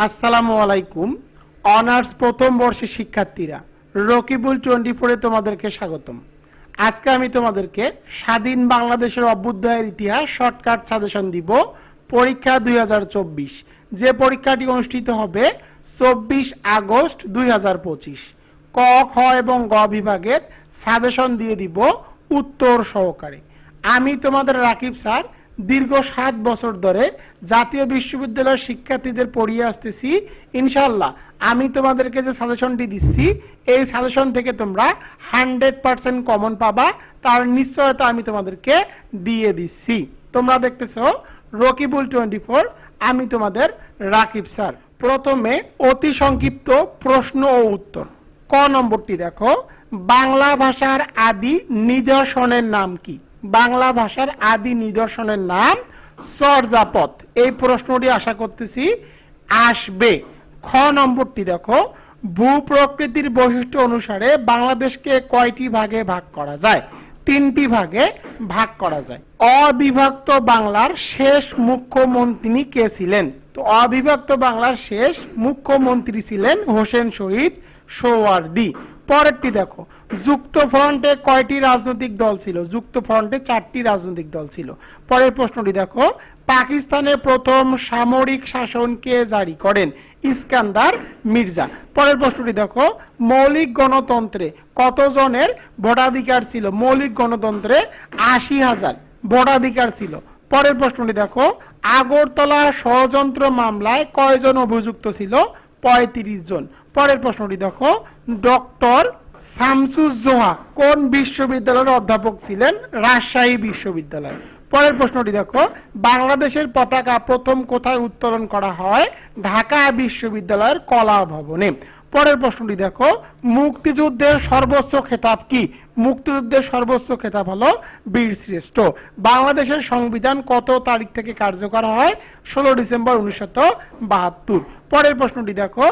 আসসালামু আলাইকুম, অনার্স প্রথম বর্ষের শিক্ষার্থীরা, রকিবুল টোয়েন্টি ফোরে তোমাদেরকে স্বাগতম। আজকে আমি তোমাদেরকে স্বাধীন বাংলাদেশের অভ্যুদয়ের ইতিহাস শর্টকাট সাজেশন দিব, পরীক্ষা দুই হাজার চব্বিশ। যে পরীক্ষাটি অনুষ্ঠিত হবে চব্বিশ আগস্ট দুই হাজার পঁচিশ। ক, খ এবং গ বিভাগের সাজেশন দিয়ে দিব উত্তর সহকারে। আমি তোমাদের রাকিব স্যার দীর্ঘ সাত বছর ধরে জাতীয় বিশ্ববিদ্যালয়ের শিক্ষার্থীদের পড়িয়ে আসতেছি। ইনশাল্লাহ আমি তোমাদেরকে যে সাজেশনটি দিচ্ছি, এই সাজেশন থেকে তোমরা হান্ড্রেড পার্সেন্ট কমন পাবা। তার নিশ্চয়তা আমি তোমাদেরকে দিয়ে দিচ্ছি। তোমরা দেখতেছো রকিবুল টোয়েন্টি ফোর, আমি তোমাদের রাকিব স্যার। প্রথমে অতি সংক্ষিপ্ত প্রশ্ন ও উত্তর। ক নম্বরটি দেখো। বাংলা ভাষার আদি নিদর্শনের নাম কি? বাংলা ভাষার আদি নিদর্শনের নাম সরজাপথ। এই প্রশ্নটি আশা করতেছি আসবে। খ নম্বরটি দেখো ভূ প্রকৃতির বৈশিষ্ট্য অনুসারে বাংলাদেশকে কয়টি ভাগে ভাগ করা যায়? তিনটি ভাগে ভাগ করা যায়। অবিভক্ত বাংলার শেষ মুখ্যমন্ত্রী কে ছিলেন? তো অবিভক্ত বাংলার শেষ মুখ্যমন্ত্রী ছিলেন হোসেন শহীদ সোয়ার্দি পরেরটি দেখো, যুক্ত ফ্রন্টে কয়টি রাজনৈতিক দল ছিল? যুক্ত ফ্রন্টে চারটি রাজনৈতিক দল ছিল। পরের প্রশ্নটি দেখো পাকিস্তানে প্রথম সামরিক শাসনকে জারি করেন? ইস্কান্দার মির্জা। পরের প্রশ্নটি দেখো, মৌলিক গণতন্ত্রে কতজনের ভোটাধিকার ছিল? মৌলিক গণতন্ত্রে আশি হাজার ভোটাধিকার ছিল। পরের প্রশ্নটি দেখো, আগরতলা ষড়যন্ত্র মামলায় কয়জন অভিযুক্ত ছিল? পঁয়ত্রিশ জন। পরের প্রশ্নটি দেখো। ডক্টর শামসুজ্জোহা কোন বিশ্ববিদ্যালয়ের অধ্যাপক ছিলেন? রাজশাহী বিশ্ববিদ্যালয়। পরের প্রশ্নটি দেখো। বাংলাদেশের পতাকা প্রথম কোথায় উত্তোলন করা হয়? ঢাকা বিশ্ববিদ্যালয়ের কলা ভবনে। পরের প্রশ্নটি দেখো, মুক্তিযুদ্ধের সর্বোচ্চ খেতাব কি? মুক্তিযুদ্ধের সর্বোচ্চ খেতাব হলো বীর শ্রেষ্ঠ। বাংলাদেশের সংবিধান কত তারিখ থেকে কার্যকর হয়? ষোলো ডিসেম্বর উনিশশো বাহাত্তর। পরের প্রশ্নটি দেখো,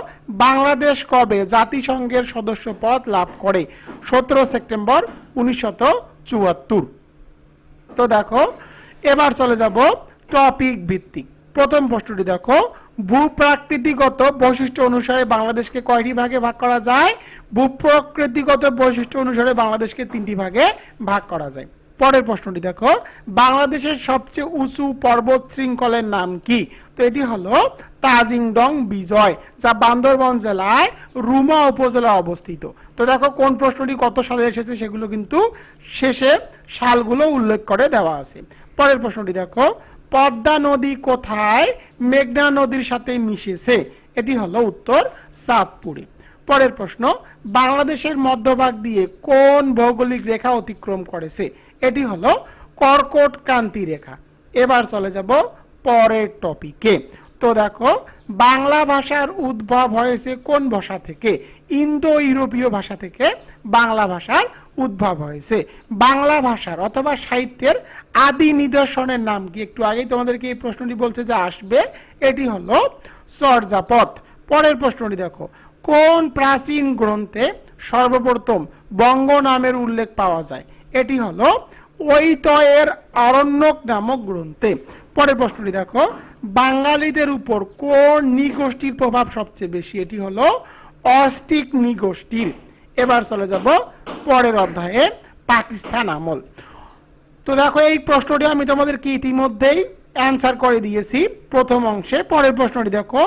বাংলাদেশ কবে জাতিসংঘের সদস্য পদ লাভ করে? সতেরো সেপ্টেম্বর উনিশশত চুয়াত্তর। তো দেখো, এবার চলে যাব টপিক ভিত্তিক। প্রথম প্রশ্নটি দেখো ভূপ্রাকৃতিগত বৈশিষ্ট্য অনুসারে বাংলাদেশকে কয়টি ভাগে ভাগ করা যায়? ভূপ্রকৃতিগত বৈশিষ্ট্য অনুসারে বাংলাদেশকে তিনটি ভাগে ভাগ করা যায়। পরের প্রশ্নটি দেখো। বাংলাদেশের সবচেয়ে উঁচু পর্বত শৃঙ্খলের নাম কি? তো এটি হলো তাজিংডং বিজয়, যা বান্দরবন জেলায় রুমা উপজেলায় অবস্থিত। তো দেখো কোন প্রশ্নটি কত সালে এসেছে সেগুলো কিন্তু শেষে সালগুলো উল্লেখ করে দেওয়া আছে। পরের প্রশ্নটি দেখো। পদ্মা নদী কোথায়? মেঘনা নদীর সাথে মিশেছে। এটি হলো উত্তর চাঁদপুরে পরের প্রশ্ন, বাংলাদেশের মধ্যভাগ দিয়ে কোন ভৌগোলিক রেখা অতিক্রম করেছে? এটি হলো কর্কট ক্রান্তি রেখা। এবার চলে যাব পরের টপিকে তো দেখো, বাংলা ভাষার উদ্ভব হয়েছে কোন ভাষা থেকে? ইন্দো ইউরোপীয় ভাষা থেকে বাংলা ভাষার উদ্ভব হয়েছে। বাংলা ভাষার অথবা সাহিত্যের আদি নিদর্শনের নাম কি? একটু আগেই তোমাদেরকে এই প্রশ্নটি বলছে যে আসবে। এটি হলো চর্যাপদ পরের প্রশ্নটি দেখো। কোন প্রাচীন গ্রন্থে সর্বপ্রথম বঙ্গ নামের উল্লেখ পাওয়া যায়? এটি হলো ঐতয়ের অরণ্যক নামক গ্রন্থে। পরের প্রশ্নটি দেখো। বাঙালিদের উপর কোন নিগোষ্ঠীর প্রভাব সবচেয়ে বেশি? এটি হলো অস্টিক নিগোষ্ঠীর। এবার চলে যাব পরের অধ্যায়ে পাকিস্তান আমল। তো দেখো, এই প্রশ্নটি আমি তোমাদেরকে ইতিমধ্যেই অ্যান্সার করে দিয়েছি। প্রথম অংশে, পরের প্রশ্নটি দেখো,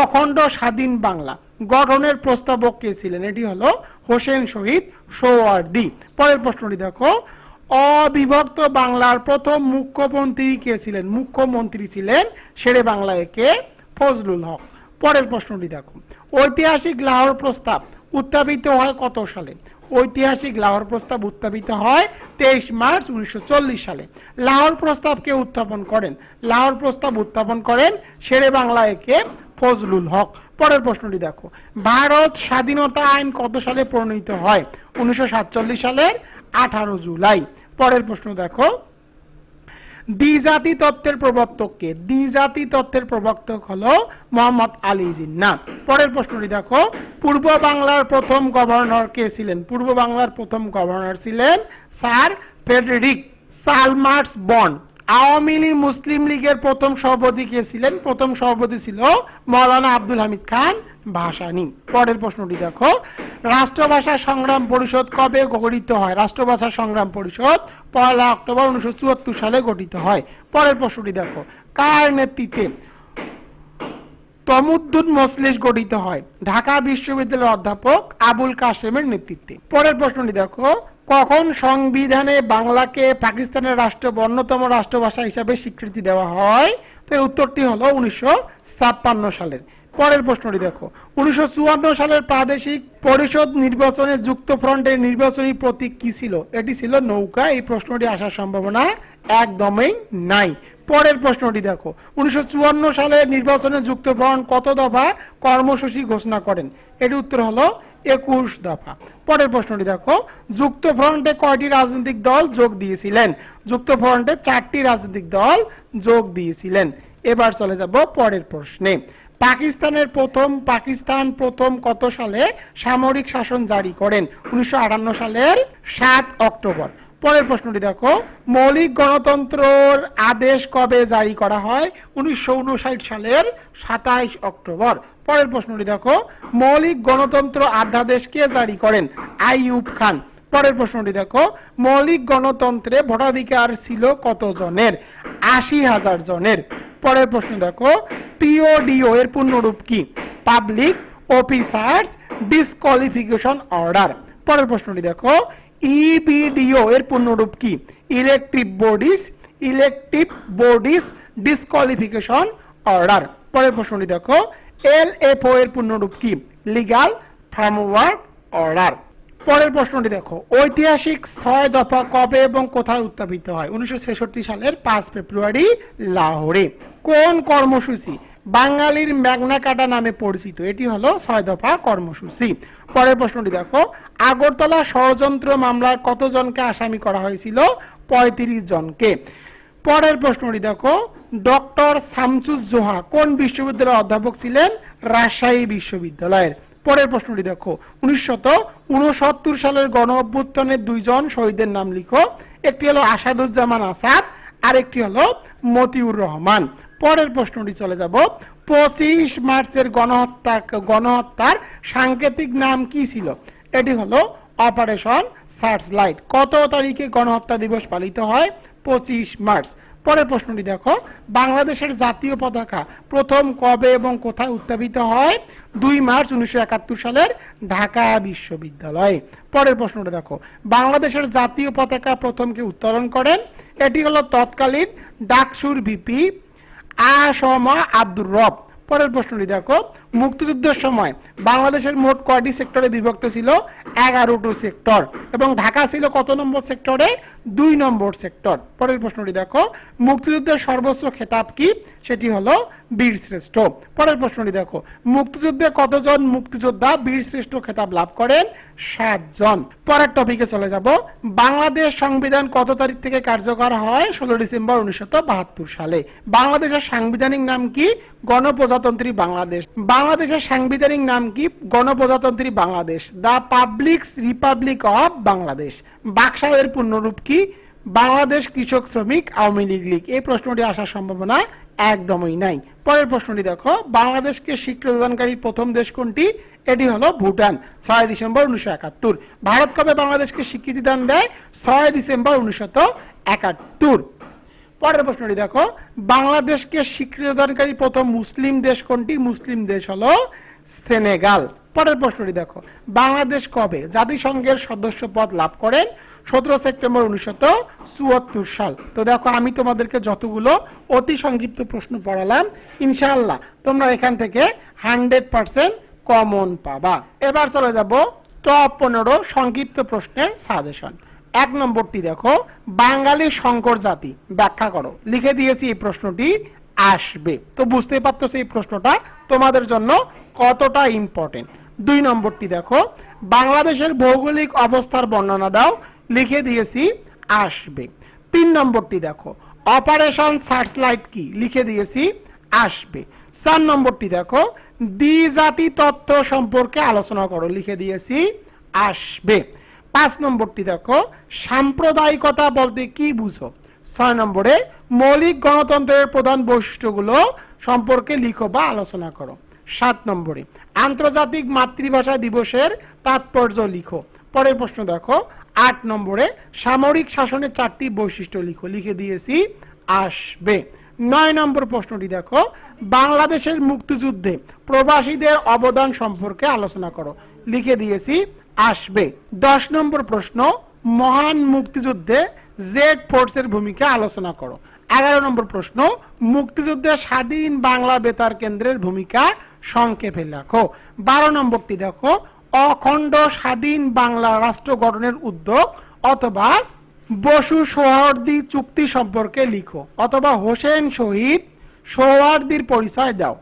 অখণ্ড স্বাধীন বাংলা গঠনের প্রস্তাবক কে ছিলেন? এটি হলো হোসেন শহীদ সোয়ার্দি। পরের প্রশ্নটি দেখো, অবিভক্ত বাংলার প্রথম মুখ্যমন্ত্রী কে ছিলেন? মুখ্যমন্ত্রী ছিলেন শেরে বাংলা একে ফজলুল হক। পরের প্রশ্নটি দেখো ঐতিহাসিক লাহোর প্রস্তাব উত্থাপিত হয় কত সালে? ঐতিহাসিক লাহোর প্রস্তাব উত্থাপিত হয় তেইশ মার্চ উনিশশো চল্লিশ সালে। লাহোর প্রস্তাবকে উত্থাপন করেন? লাহোর প্রস্তাব উত্থাপন করেন শেরে বাংলা একে ফজলুল হক। পরের প্রশ্নটি দেখো। ভারত স্বাধীনতা আইন কত সালে প্রণীত হয়? উনিশশো সাতচল্লিশ সালের আঠারো জুলাই। পরের প্রশ্ন দেখো। দ্বিজাতি তত্ত্বের প্রবর্তক কে দ্বিজাতি তত্ত্বের প্রবর্তক হলো মোহাম্মদ আলী জিন্না পরের প্রশ্নটি দেখো, পূর্ব বাংলার প্রথম গভর্নর কে ছিলেন? পূর্ব বাংলার প্রথম গভর্নর ছিলেন স্যার ফ্রেডরিক সালমার্স বন আওয়ামী লীগ, মুসলিম লীগের প্রথম সভাপতি কে ছিলেন? প্রথম সভাপতি ছিল মৌলানা আব্দুল হামিদ খান ভাসানী পরের প্রশ্নটি দেখো। রাষ্ট্রভাষা সংগ্রাম পরিষদ কবে গঠিত হয়? রাষ্ট্রভাষা সংগ্রাম পরিষদ পয়লা অক্টোবর উনিশশো চুয়াত্তর সালে গঠিত হয়। পরের প্রশ্নটি দেখো। কার নেতৃত্বে তমুদ্দুন মসলিস গঠিত হয়? ঢাকা বিশ্ববিদ্যালয়ের অধ্যাপক আবুল কাশেমের নেতৃত্বে। পরের প্রশ্নটি দেখো। কখন সংবিধানে বাংলাকে পাকিস্তানের রাষ্ট্র অন্যতম রাষ্ট্রভাষা হিসাবে স্বীকৃতি দেওয়া হয়? তো উত্তরটি হলো উনিশশো ছাপ্পান্ন সালের। পরের প্রশ্নটি দেখো। উনিশশো চুয়ান্ন সালের প্রাদেশিক পরিষদ নির্বাচনে যুক্ত ফ্রন্টের নির্বাচনী প্রতীক কি ছিল? এটি ছিল নৌকা। এই প্রশ্নটি আসার সম্ভাবনা একদমই নাই। পরের প্রশ্নটি দেখো। উনিশশো চুয়ান্ন সালে নির্বাচনে যুক্ত ফ্রন্ট কত দফা কর্মসূচি ঘোষণা করেন? এটি উত্তর হলো একুশ দফা। পরের প্রশ্নটি দেখো। যুক্ত ফ্রন্টে কয়টি রাজনৈতিক দল যোগ দিয়েছিলেন? যুক্ত ফ্রন্টে চারটি রাজনৈতিক দল যোগ দিয়েছিলেন। এবার চলে যাব পরের প্রশ্নে। পাকিস্তানের প্রথম পাকিস্তান প্রথম কত সালে সামরিক শাসন জারি করেন? উনিশশো আটান্ন সালের সাত অক্টোবর। পরের প্রশ্নটি দেখো। মৌলিক গণতন্ত্রর আদেশ কবে জারি করা হয়? উনিশশো উনষাট সালের সাতাইশ অক্টোবর। পরের প্রশ্নটি দেখো। মৌলিক গণতন্ত্র আধ্যাদেশ কে জারি করেন? আইয়ুব খান। পরের প্রশ্নটি দেখো। মৌলিক গণতন্ত্রে ভোটাধিকার ছিল কত জনের আশি হাজার জনের। পরের প্রশ্ন দেখো। পিওডিও এর পূর্ণরূপ কি? পাবলিক অফিসার্স ডিসকোয়ালিফিকেশন অর্ডার পরের প্রশ্নটি দেখো। ইবিডিও এর পূর্ণরূপ কি? Electric bodies electric bodies disqualification order পরের প্রশ্নটি দেখো। এল এফ ও এর পূর্ণরূপ কি? লিগাল ফ্রেমওয়ার্ক অর্ডার পরের প্রশ্নটি দেখো। ঐতিহাসিক ছয় দফা কবে এবং কোথায় উত্থাপিত হয়? উনিশশো ছেষট্টি সালের পাঁচ ফেব্রুয়ারি, লাহোরে। কোন কর্মসূচি? বাঙালির ম্যাগনা কাটা নামে পরিচিত। এটি হলো ছয় দফা কর্মসূচি। পরের প্রশ্নটি দেখো। আগরতলা ষড়যন্ত্র মামলায় কতজনকে আসামি করা হয়েছিল? পঁয়ত্রিশ জনকে। পরের প্রশ্নটি দেখো। ডক্টর শামসুজ্জোহা কোন বিশ্ববিদ্যালয়ের অধ্যাপক ছিলেন? রাজশাহী বিশ্ববিদ্যালয়ের। পরের প্রশ্নটি দেখো। উনিশশত সালের গণ অভ্যুত্থানের দুইজন শহীদের নাম লিখো। একটি হলো আসাদুজ্জামান আসাদ আর একটি হলো মতিউর রহমান। পরের প্রশ্নটি চলে যাব। পঁচিশ মার্চের গণহত্যা, গণহত্যার সাংকেতিক নাম কি ছিল? এটি হলো অপারেশন সার্চ লাইট কত তারিখে গণহত্যা দিবস পালিত হয়? পঁচিশ মার্চ। পরের প্রশ্নটি দেখো। বাংলাদেশের জাতীয় পতাকা প্রথম কবে এবং কোথায় উত্থাপিত হয়? দুই মার্চ উনিশশো একাত্তর সালের ঢাকা বিশ্ববিদ্যালয়। পরের প্রশ্নটা দেখো। বাংলাদেশের জাতীয় পতাকা প্রথমকে উত্তোলন করেন। এটি হলো তৎকালীন ডাকসুর ভিপি আসমা আব্দুর রব। পরের প্রশ্নটি দেখো। মুক্তিযুদ্ধের সময় বাংলাদেশের মোট কয়টি সেক্টরে বিভক্ত ছিল? এগারোটি সেক্টর এবং ঢাকা ছিল কত নম্বর সেক্টরে? দুই নম্বর সেক্টর। পরের প্রশ্নটি দেখো। মুক্তিযুদ্ধের সর্বোচ্চ খেতাব কি? সেটি হলো বীর শ্রেষ্ঠ। পরের প্রশ্নটি দেখো। মুক্তিযুদ্ধে কতজন মুক্তিযোদ্ধা বীর শ্রেষ্ঠ খেতাব লাভ করেন? সাতজন। পরের টপিকে চলে যাব। বাংলাদেশ সংবিধান কত তারিখ থেকে কার্যকর হয়? ষোলো ডিসেম্বর উনিশশো বাহাত্তর সালে। বাংলাদেশের সাংবিধানিক নাম কি? গণপ্রজাতন্ত্রী বাংলাদেশ। বাংলাদেশের সাংবিধানিক নাম কি? গণপ্রজাতন্ত্রী Bangladesh. The public republic of Bangladesh. বাকশালের পূর্ণরূপ কি? বাংলাদেশ কৃষক শ্রমিক আওয়ামী লীগ লীগ। এই প্রশ্নটি আসার সম্ভাবনা একদমই নাই। পরের প্রশ্নটি দেখো। বাংলাদেশকে স্বীকৃতিদানকারী প্রথম দেশ কোনটি? এটি হলো ভুটান, ছয় ডিসেম্বর উনিশশো একাত্তর। ভারত কবে বাংলাদেশকে স্বীকৃতি দান দেয়? ছয় ডিসেম্বর উনিশশো একাত্তর। পরের প্রশ্নটি দেখো। বাংলাদেশকে স্বীকৃতিদানকারী প্রথম মুসলিম দেশ কোনটি? মুসলিম দেশ হলো সেনেগাল। পরের প্রশ্নটি দেখো। বাংলাদেশ কবে জাতিসংঘের সদস্য পদ লাভ করেন? সতেরো সেপ্টেম্বর উনিশশো চুয়াত্তর সাল। তো দেখো, আমি তোমাদেরকে যতগুলো অতি সংক্ষিপ্ত প্রশ্ন পড়ালাম, ইনশাআল্লাহ তোমরা এখান থেকে হান্ড্রেড পার্সেন্ট কমন পাবা। এবার চলে যাব টপ পনেরো সংক্ষিপ্ত প্রশ্নের সাজেশন এক নম্বরটি দেখো, বাঙালি সংকর জাতি। ব্যাখ্যা করো। লিখে দিয়েছি এই প্রশ্নটি, আসবে। তো বুঝতেই পারতো এই প্রশ্নটা, তোমাদের জন্য কতটা ইম্পর্টেন্ট দুই নম্বরটি দেখো, বাংলাদেশের ভৌগোলিক অবস্থার বর্ণনা দাও, লিখে দিয়েছি, আসবে। তিন নম্বরটি দেখো অপারেশন সার্চলাইট কি? লিখে দিয়েছি, আসবে। চার নম্বরটি দেখো, দ্বিজাতি তত্ত্ব সম্পর্কে আলোচনা করো, লিখে দিয়েছি, আসবে। পাঁচ নম্বরটি দেখো, সাম্প্রদায়িকতা বলতে কি বুঝো? ছয় নম্বরে, মৌলিক গণতন্ত্রের প্রধান বৈশিষ্ট্যগুলো সম্পর্কে লিখো বা আলোচনা করো। সাত নম্বরে, আন্তর্জাতিক মাতৃভাষা দিবসের তাৎপর্য লিখো। পরের প্রশ্ন দেখো, আট নম্বরে, সামরিক শাসনের চারটি বৈশিষ্ট্য লিখো। লিখে দিয়েছি, আসবে। নয় নম্বর প্রশ্নটি দেখো, বাংলাদেশের মুক্তিযুদ্ধে প্রবাসীদের অবদান সম্পর্কে আলোচনা করো। লিখে দিয়েছি আসবে। দশ নম্বর প্রশ্ন, মহান মুক্তিযুদ্ধে জেড ফোর্সের ভূমিকা আলোচনা করো। এগারো নম্বর প্রশ্ন, মুক্তিযুদ্ধে স্বাধীন বাংলা বেতার কেন্দ্রের ভূমিকা সংক্ষেপে লেখো। বারো নম্বরটি দেখো, অখণ্ড স্বাধীন বাংলা রাষ্ট্র গঠনের উদ্যোগ অথবা বসু সোহর্দি চুক্তি সম্পর্কে লিখো, অথবা হোসেন শহীদ সোহরার্দির পরিচয় দাও।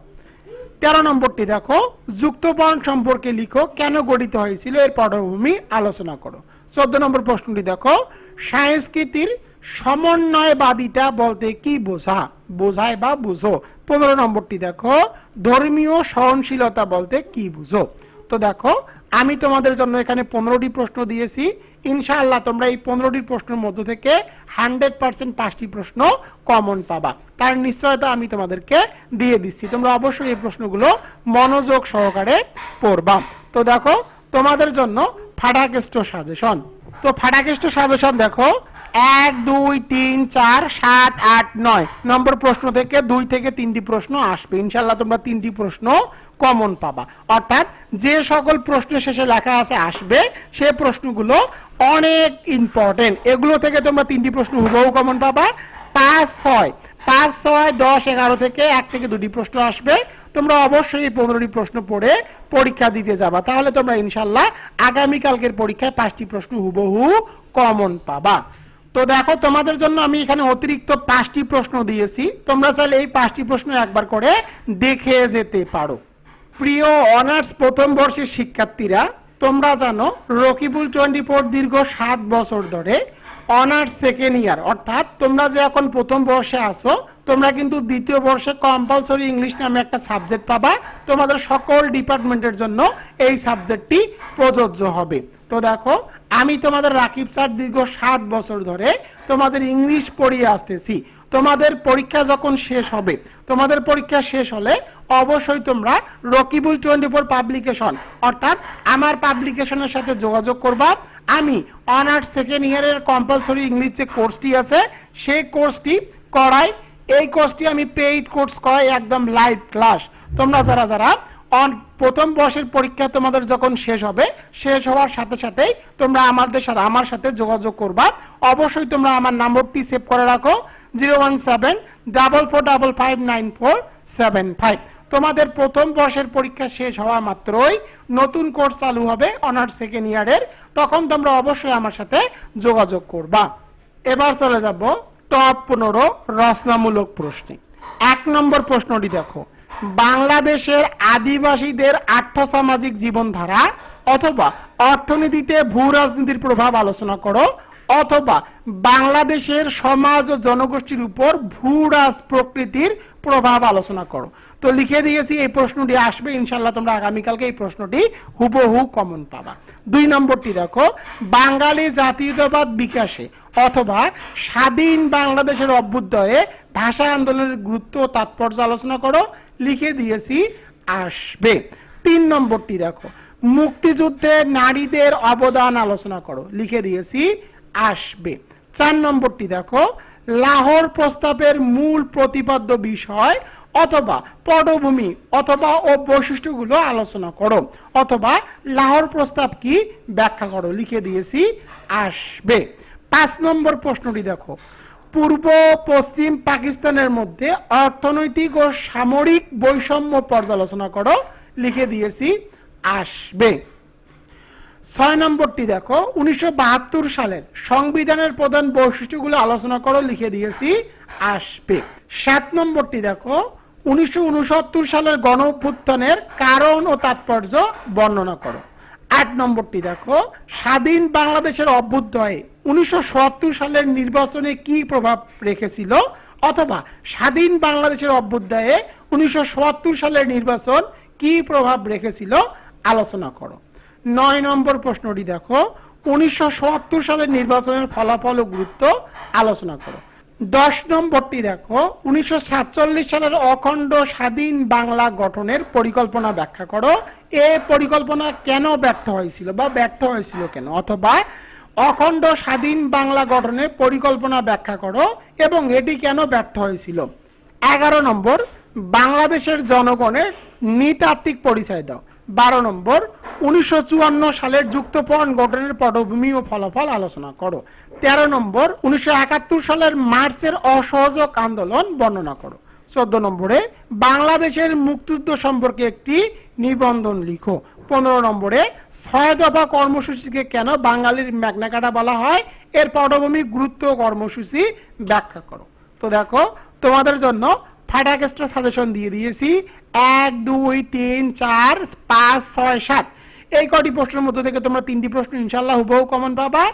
তেরো নম্বরটি দেখো যুক্তবর্ণ সম্পর্কে লিখো, কেন গঠিত হয়েছিল? এর পটভূমি আলোচনা করো। চোদ্দ নম্বর প্রশ্নটি দেখো, সংস্কৃতির সমন্বয়বাদিতা বলতে কি বোঝা? বোঝায় বা বুঝো। পনেরো নম্বরটি দেখো, ধর্মীয় সহনশীলতা বলতে কি বুঝো? তো দেখো, আমি তোমাদের জন্য এখানে পনেরোটি প্রশ্ন দিয়েছি। ইনশাআল্লাহ তোমরা এই পনেরোটি প্রশ্নের মধ্য থেকে হান্ড্রেড পার্সেন্ট পাঁচটি প্রশ্ন কমন পাবা। তার নিশ্চয়তা আমি তোমাদেরকে দিয়ে দিচ্ছি। তোমরা অবশ্যই এই প্রশ্নগুলো মনোযোগ সহকারে পড়বা। তো দেখো, তোমাদের জন্য ফাটাকেষ্ট সাজেশন। তো ফাটাকেষ্ট সাজেশন দেখো এক, দুই, তিন, চার, সাত, আট, নয়। নম্বর প্রশ্ন থেকে দুই থেকে তিনটি প্রশ্ন আসবে। ইনশাল্লাহ তোমরা তিনটি প্রশ্ন কমন পাবা। অর্থাৎ যে সকল প্রশ্নের শেষে লেখা আছে আসবে, সে প্রশ্নগুলো অনেক ইম্পর্টেন্ট এগুলো থেকে তোমরা তিনটি প্রশ্ন হুবহু কমন পাবা। পাঁচ, ছয়। পাঁচ, ছয়, দশ, এগারো থেকে এক থেকে দুটি প্রশ্ন আসবে। তোমরা অবশ্যই এই পনেরোটি প্রশ্ন পড়ে পরীক্ষা দিতে যাবা। তাহলে তোমরা ইনশাল্লাহ আগামীকালকের পরীক্ষায় পাঁচটি প্রশ্ন হুবহু কমন পাবা। তো দেখো, তোমাদের জন্য আমি এখানে অতিরিক্ত পাঁচটি প্রশ্ন দিয়েছি। তোমরা চাইলে এই পাঁচটি প্রশ্ন একবার করে দেখে যেতে পারো। প্রিয় অনার্স প্রথম বর্ষের শিক্ষার্থীরা, তোমরা জানো, রকিবুল টোয়েন্টি ফোর দীর্ঘ সাত বছর ধরে অনার্স সেকেন্ড ইয়ার অর্থাৎ তোমরা যে এখন প্রথম বর্ষে আসো তোমরা কিন্তু দ্বিতীয় বর্ষে কম্পালসরি ইংলিশ নামে একটা সাবজেক্ট পাবা। তোমাদের সকল ডিপার্টমেন্টের জন্য এই সাবজেক্টটি প্রযোজ্য হবে। তো দেখো, আমি তোমাদের রাকিব স্যার দীর্ঘ সাত বছর ধরে তোমাদের ইংলিশ পড়িয়ে আসতেছি। তোমাদের পরীক্ষা যখন শেষ হবে, তোমাদের পরীক্ষা শেষ হলে অবশ্যই তোমরা রকিবুল টোয়েন্টি ফোর পাবলিকেশন, অর্থাৎ আমার পাবলিকেশনের সাথে যোগাযোগ করবা। আমি অনার্স সেকেন্ড ইয়ারের কম্পালসরি ইংলিশ যে কোর্সটি আছে, সেই কোর্সটি করাই। এই কোর্সটি আমি পেইড কোর্স করাই একদম লাইভ ক্লাস তোমরা যারা যারা অন প্রথম বর্ষের পরীক্ষা তোমাদের যখন শেষ হবে, শেষ হওয়ার সাথে সাথেই তোমরা আমাদের সাথে, আমার সাথে যোগাযোগ করবা। অবশ্যই তোমরা আমার নম্বরটি সেভ করে রাখো। তোমাদের প্রথম বর্ষের পরীক্ষা শেষ হওয়া মাত্রই নতুন কোর্স চালু হবে অনার্স সেকেন্ড ইয়ারের তখন তোমরা অবশ্যই আমার সাথে যোগাযোগ করবা। এবার চলে যাব টপ পনেরো রচনামূলক প্রশ্নে। এক নম্বর প্রশ্নটি দেখো। বাংলাদেশের আদিবাসীদের আর্থসামাজিক জীবনধারা অথবা অর্থনীতিতে ভূ রাজনীতির প্রভাব আলোচনা করো। অথবা বাংলাদেশের সমাজ ও জনগোষ্ঠীর উপর ভূরাজ প্রকৃতির প্রভাব আলোচনা করো। তো লিখে দিয়েছি, এই প্রশ্নটি আসবে ইনশাল্লাহ তোমরা আগামীকালকে এই প্রশ্নটি হুবহু কমন পাবা। দুই নম্বরটি দেখো, বাঙালি জাতীয়তাবাদ বিকাশে অথবা স্বাধীন বাংলাদেশের অভ্যুদয়ে ভাষা আন্দোলনের গুরুত্ব তাৎপর্য আলোচনা করো, লিখে দিয়েছি, আসবে। তিন নম্বরটি দেখো, মুক্তিযুদ্ধে নারীদের অবদান আলোচনা করো, লিখে দিয়েছি আসবে। চার নম্বরটি দেখো, লাহোর প্রস্তাবের মূল প্রতিপাদ্য বিষয় অথবা পটভূমি অথবা ও বৈশিষ্ট্যগুলো আলোচনা করো, অথবা লাহোর প্রস্তাব কি ব্যাখ্যা করো, লিখে দিয়েছি, আসবে। পাঁচ নম্বর প্রশ্নটি দেখো, পূর্ব পশ্চিম পাকিস্তানের মধ্যে অর্থনৈতিক ও সামরিক বৈষম্য পর্যালোচনা করো, লিখে দিয়েছি, আসবে। ছয় নম্বরটি দেখো, উনিশশো বাহাত্তর সালের সংবিধানের প্রধান বৈশিষ্ট্যগুলো আলোচনা করো, লিখে দিয়েছি, আসবে। সাত নম্বরটি দেখো, উনিশশো উনসত্তর সালের গণ কারণ ও তাৎপর্য বর্ণনা করো। আট নম্বরটি দেখো, স্বাধীন বাংলাদেশের অভ্যুদয়ে উনিশশো সালের নির্বাচনে কি প্রভাব রেখেছিল? অথবা স্বাধীন বাংলাদেশের অভ্যুদয়ে উনিশশো সালের নির্বাচন কি প্রভাব রেখেছিল? আলোচনা করো। নয় নম্বর প্রশ্নটি দেখো। উনিশশো সত্তর সালের নির্বাচনের ফলাফল ও গুরুত্ব আলোচনা করো। দশ নম্বরটি দেখো। উনিশশো সাতচল্লিশ সালের অখণ্ড স্বাধীন বাংলা গঠনের পরিকল্পনা ব্যাখ্যা করো। এ পরিকল্পনা কেন ব্যর্থ হয়েছিল বা ব্যর্থ হয়েছিল কেন? অথবা অখণ্ড স্বাধীন বাংলা গঠনের পরিকল্পনা ব্যাখ্যা করো এবং এটি কেন ব্যর্থ হয়েছিল? এগারো নম্বর, বাংলাদেশের জনগণের নৃতাত্ত্বিক পরিচয় দাও। বারো নম্বর, উনিশশো চুয়ান্ন সালের যুক্তপণ গঠনের পটভূমি ও ফলাফল আলোচনা করো। তেরো নম্বর, উনিশশো একাত্তর সালের মার্চের অসহযোগ আন্দোলন বর্ণনা করো। চোদ্দ নম্বরে, বাংলাদেশের মুক্তিযুদ্ধ সম্পর্কে একটি নিবন্ধন লিখো। পনেরো নম্বরে, ছয় দফা কর্মসূচিকে কেন বাঙালির ম্যাগনাকাটা বলা হয়? এর পটভূমি গুরুত্ব কর্মসূচি ব্যাখ্যা করো। তো দেখো, তোমাদের জন্য ফাটাক এক্সট্রা সাজেশন দিয়ে দিয়েছি। এক, দুই, তিন, চার, পাঁচ, ছয়, সাত। এই কটি প্রশ্নের মধ্যে থেকে তোমরা তিনটি প্রশ্ন ইনশাল্লাহ হুবহু কমন পাবা।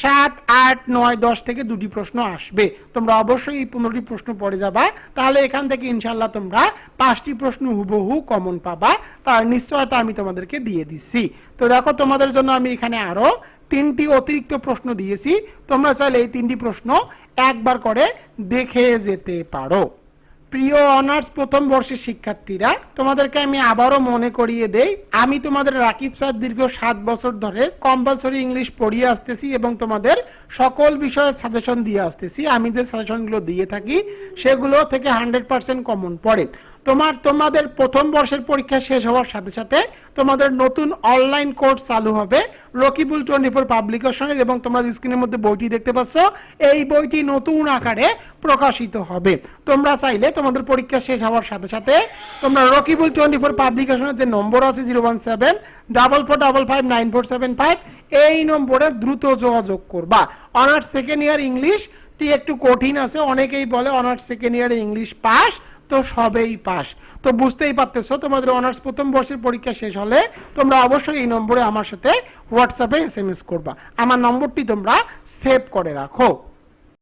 সাত, আট, নয়, দশ থেকে দুটি প্রশ্ন আসবে। তোমরা অবশ্যই এই পনেরোটি প্রশ্ন পড়ে যাবা। তাহলে এখান থেকে ইনশাল্লাহ তোমরা পাঁচটি প্রশ্ন হুবহু কমন পাবা। তার নিশ্চয়তা আমি তোমাদেরকে দিয়ে দিচ্ছি। তো দেখো, তোমাদের জন্য আমি এখানে আরও তিনটি অতিরিক্ত প্রশ্ন দিয়েছি। তোমরা চাইলে এই তিনটি প্রশ্ন একবার করে দেখে যেতে পারো। প্রিয় অনার্স প্রথম বর্ষের শিক্ষার্থীরা, তোমাদেরকে আমি আবারও মনে করিয়ে দেই, আমি তোমাদের রাকিব স্যার দীর্ঘ সাত বছর ধরে কম্পালসরি ইংলিশ পড়িয়ে আসতেছি এবং তোমাদের সকল বিষয়ে সাজেশন দিয়ে আসতেছি। আমি যে সাজেশনগুলো দিয়ে থাকি, সেগুলো থেকে হান্ড্রেড পার্সেন্ট কমন পড়ে। তোমার, তোমাদের প্রথম বর্ষের পরীক্ষা শেষ হওয়ার সাথে সাথে তোমাদের নতুন অনলাইন কোর্স চালু হবে। রকিবুল টোয়েন্টি ফোর পাবলিকেশনের এবং তোমরা স্ক্রিনের মধ্যে বইটি দেখতে পাচ্ছ, এই বইটি নতুন আকারে প্রকাশিত হবে। তোমরা চাইলে তোমাদের পরীক্ষা শেষ হওয়ার সাথে সাথে তোমরা রকিবুল টোয়েন্টি ফোর পাবলিকেশনের যে নম্বর আছে zero one seven double four double five nine four seven five এই নম্বরে দ্রুত যোগাযোগ করবা। অনার্স সেকেন্ড ইয়ার ইংলিশ একটু কঠিন আছে, অনেকেই বলে অনার্স সেকেন্ড ইয়ারে ইংলিশ পাস তো সবেই পাস। তো বুঝতেই পারতেছ, তোমাদের অনার্স প্রথম বর্ষের পরীক্ষা শেষ হলে তোমরা অবশ্যই এই নম্বরে আমার সাথে হোয়াটসঅ্যাপে এস এম এস করবা। আমার নম্বরটি তোমরা সেভ করে রাখো।